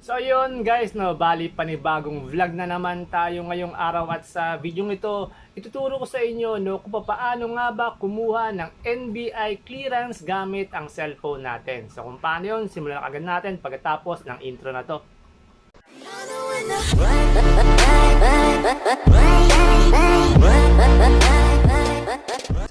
So yun guys, no, bali panibagong vlog na naman tayo ngayong araw at sa video ito, ituturo ko sa inyo no, kung paano nga ba kumuha ng NBI clearance gamit ang cellphone natin. So kung paano yun, simulan agad natin pagkatapos ng intro na to.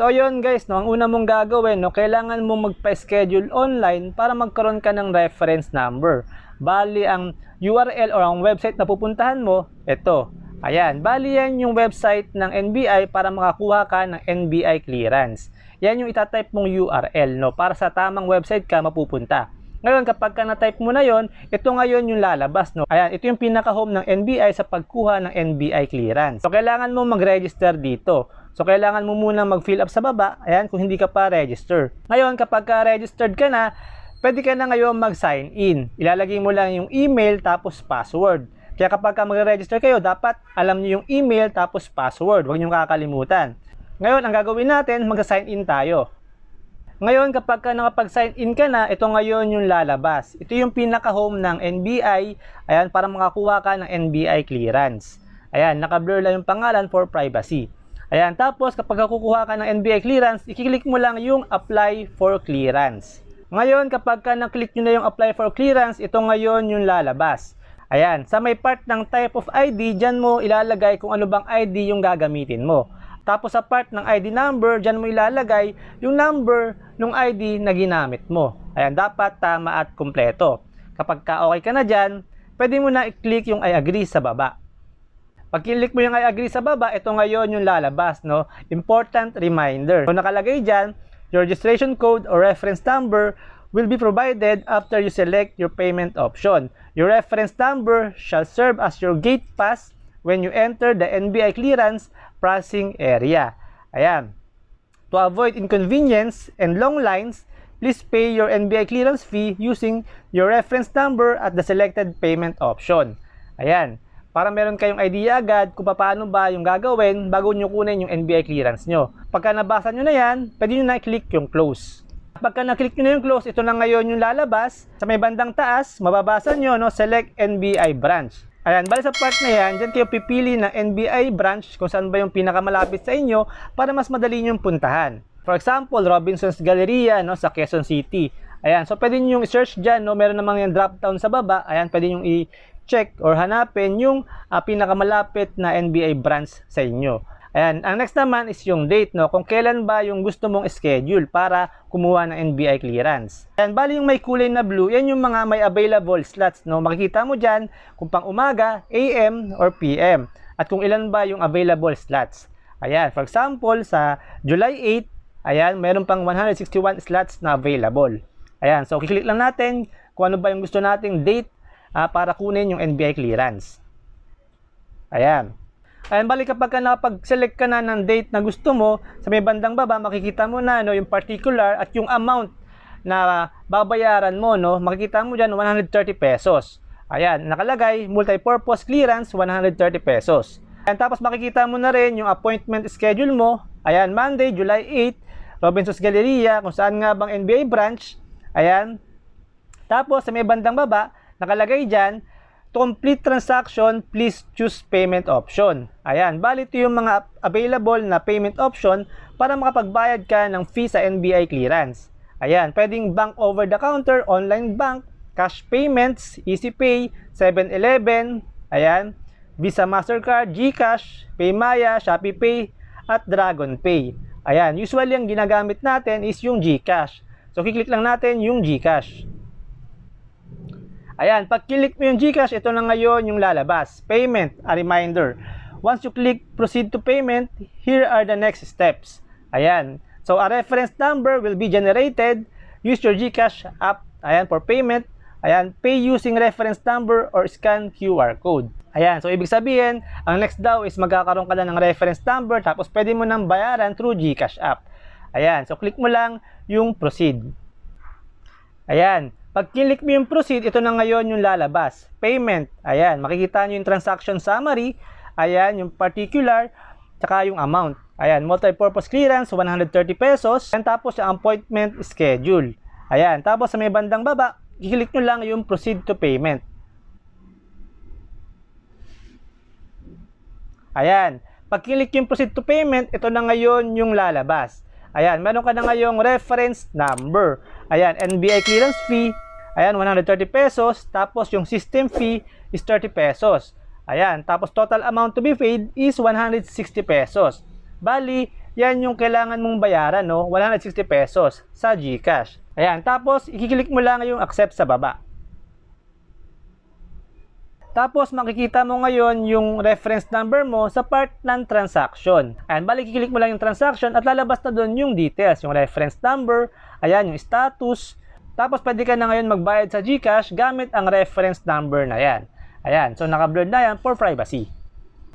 So yun guys, no, ang una mong gagawin, no, kailangan mo magpa-schedule online para magkaroon ka ng reference number. Bali ang URL or ang website na pupuntahan mo, ito. Ayan, bali yan yung website ng NBI para makakuha ka ng NBI clearance. Yan yung itatype mong URL, no, para sa tamang website ka mapupunta. Ngayon, kapag ka na-type mo na yon, ito ngayon yung lalabas. No? Ayan, ito yung pinaka-home ng NBI sa pagkuha ng NBI clearance. So, kailangan mo mag-register dito. So, kailangan mo muna mag-fill up sa baba, ayan, kung hindi ka pa register. Ngayon, kapag ka registered ka na, pwede ka na ngayon mag-sign in. Ilalagay mo lang yung email tapos password. Kaya kapag ka mag-register kayo, dapat alam niyo yung email tapos password. Huwag niyo kakalimutan. Ngayon, ang gagawin natin, mag-sign in tayo. Ngayon, kapag ka nakapag-sign in ka na, ito ngayon yung lalabas. Ito yung pinaka-home ng NBI, ayan, para makakuha ka ng NBI clearance. Ayan, naka-blur lang yung pangalan for privacy. Ayan, tapos kapag kukuha ka ng NBI clearance, i-click mo lang yung apply for clearance. Ngayon, kapag ka na-click nyo na yung apply for clearance, ito ngayon yung lalabas. Ayan, sa may part ng type of ID, dyan mo ilalagay kung ano bang ID yung gagamitin mo. Tapos sa part ng ID number, dyan mo ilalagay yung number ng ID na ginamit mo. Ayan, dapat tama at kumpleto. Kapag ka okay ka na dyan, pwede mo na i-click yung I agree sa baba. Pag click mo yung I agree sa baba, ito ngayon yung lalabas, no? Important reminder. So nakalagay dyan, your registration code or reference number will be provided after you select your payment option. Your reference number shall serve as your gate pass when you enter the NBI clearance processing area. Ayan. To avoid inconvenience and long lines, please pay your NBI clearance fee using your reference number at the selected payment option. Ayan. Para meron kayong idea agad kung paano ba yung gagawin bago nyo kunin yung NBI clearance nyo. Pagka nabasa nyo na yan, pwede nyo na i-click yung close. Pagka na-click nyo na yung close, ito na ngayon yung lalabas. Sa may bandang taas, mababasa nyo, no, select NBI branch. Ayan, bali sa part na yan, dyan kayo pipili ng NBI branch kung saan ba yung pinakamalapit sa inyo para mas madali nyo puntahan. For example, Robinson's Galleria no, sa Quezon City. Ayan, so pwede nyo yung i-search dyan, no, meron namang yung drop down sa baba. Ayan, pwede nyo i-check or hanapin yung uh, pinakamalapit na NBI branch sa inyo. Ayan, ang next naman is yung date, no? Kung kailan ba yung gusto mong schedule para kumuha ng NBI clearance. Ayan, bali yung may kulay na blue, yan yung mga may available slots, no? Makikita mo dyan kung pang umaga, AM, or PM. At kung ilan ba yung available slots. Ayan, for example, sa July 8, ayan, meron pang 161 slots na available. Ayan, so kiklik lang natin kung ano ba yung gusto nating date uh, para kunin yung NBI clearance. Ayan. Ayan, balik kapag ka nakapag-select ka na ng date na gusto mo, sa may bandang baba, makikita mo na no, yung particular at yung amount na babayaran mo, no, makikita mo dyan 130 pesos. Ayan, nakalagay, multi-purpose clearance, 130 pesos. Ayan, tapos makikita mo na rin yung appointment schedule mo. Ayan, Monday, July 8, Robinson's Galleria, kung saan nga bang NBA branch. Ayan. Tapos, sa may bandang baba, nakalagay dyan, complete transaction, please choose payment option. Ayan, bali ito yung mga available na payment option para makapagbayad ka ng fee sa NBI clearance. Ayan, pwedeng bank over the counter, online bank, cash payments, Easy Pay, 7-Eleven, ayan, Visa Mastercard, GCash, Paymaya, Shopee Pay, at Dragon Pay. Ayan, usually ang ginagamit natin is yung GCash. So, kiklik lang natin yung GCash. Ayan, pag click mo yung GCash, ito na ngayon yung lalabas. Payment, a reminder. Once you click proceed to payment, here are the next steps. Ayan. So, a reference number will be generated. Use your GCash app, ayan, for payment. Ayan, pay using reference number or scan QR code. Ayan, so ibig sabihin, ang next daw is magkakaroon ka na ng reference number tapos pwede mo nang bayaran through GCash app. Ayan, so click mo lang yung proceed. Ayan, pag click mo yung proceed, ito na ngayon yung lalabas. Payment, ayan, makikita nyo yung transaction summary, ayan, yung particular, tsaka yung amount. Ayan, multi-purpose clearance, 130 pesos. And tapos yung appointment schedule. Ayan, tapos sa may bandang baba, i-click nyo lang yung proceed to payment. Ayan, pag click yung proceed to payment, ito na ngayon yung lalabas. Ayan, meron ka na ngayong reference number. Ayan, NBI clearance fee. Ayan, 130 pesos. Tapos yung system fee is 30 pesos. Ayan, tapos total amount to be paid is 160 pesos. Bali, yan yung kailangan mong bayaran, no? 160 pesos sa GCash. Ayan, tapos ikiklik mo lang yung accept sa baba. Tapos makikita mo ngayon yung reference number mo sa part ng transaction. Ayan, bali kiklik mo lang yung transaction at lalabas na doon yung details, yung reference number, ayan, yung status. Tapos pwede ka na ngayon magbayad sa GCash gamit ang reference number na yan. Ayan, so naka-blurred na yan for privacy.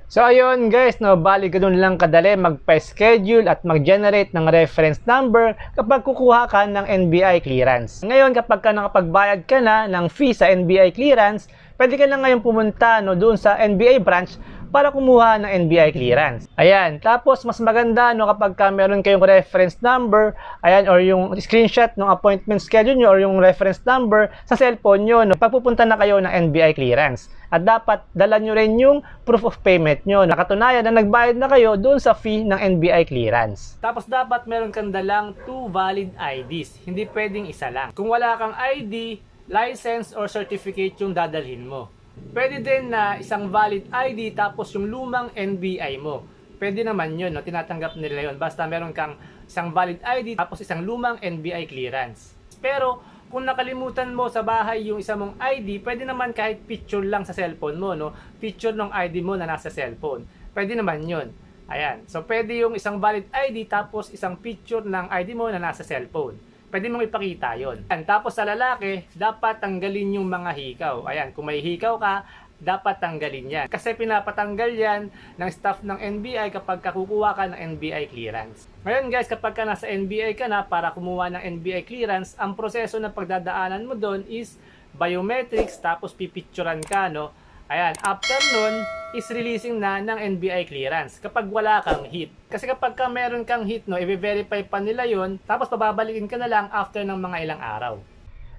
So ayun guys, no, bali ganun lang kadali magpa-schedule at mag-generate ng reference number kapag kukuha ka ng NBI clearance. Ngayon kapag ka nakapagbayad ka na ng fee sa NBI clearance, pwede ka na ngayon pumunta no, doon sa NBI branch para kumuha ng NBI clearance. Ayan, tapos mas maganda no kapag ka meron kayong reference number, ayan or yung screenshot ng appointment schedule nyo or yung reference number sa cellphone nyo no, pagpupunta na kayo ng NBI clearance. At dapat dala nyo rin yung proof of payment nyo. Nakatunayan na nagbayad na kayo doon sa fee ng NBI clearance. Tapos dapat meron kang dalang two valid IDs. Hindi pwedeng isa lang. Kung wala kang ID, license or certificate yung dadalhin mo. Pwede din na isang valid ID tapos yung lumang NBI mo. Pwede naman yun, no? tinatanggap nila yun. Basta meron kang isang valid ID tapos isang lumang NBI clearance. Pero kung nakalimutan mo sa bahay yung isa mong ID, pwede naman kahit picture lang sa cellphone mo, no? Picture ng ID mo na nasa cellphone. Pwede naman yun. Ayan. So, pwede yung isang valid ID tapos isang picture ng ID mo na nasa cellphone. Pwede mong ipakita yon. Tapos sa lalaki, dapat tanggalin yung mga hikaw. Ayan. Kung may hikaw ka, dapat tanggalin yan. Kasi pinapatanggal yan ng staff ng NBI kapag kakukuha ka ng NBI clearance. Ngayon guys, kapag ka nasa NBI ka na para kumuha ng NBI clearance, ang proseso na pagdadaanan mo doon is biometrics tapos pipicturan ka, no? Ayan, after nun, is releasing na ng NBI clearance kapag wala kang hit. Kasi kapag ka meron kang hit, no, i-verify pa nila yon tapos pababalikin ka na lang after ng mga ilang araw.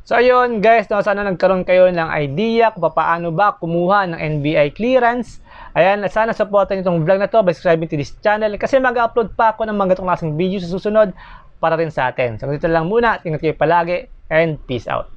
So ayun guys, no, sana nagkaroon kayo ng idea kung paano ba kumuha ng NBI clearance. Ayan, sana supportan itong vlog na to by subscribing to this channel kasi mag-upload pa ako ng mga ganitong klaseng video sa susunod para rin sa atin. So dito lang muna, ingat kayo palagi and peace out.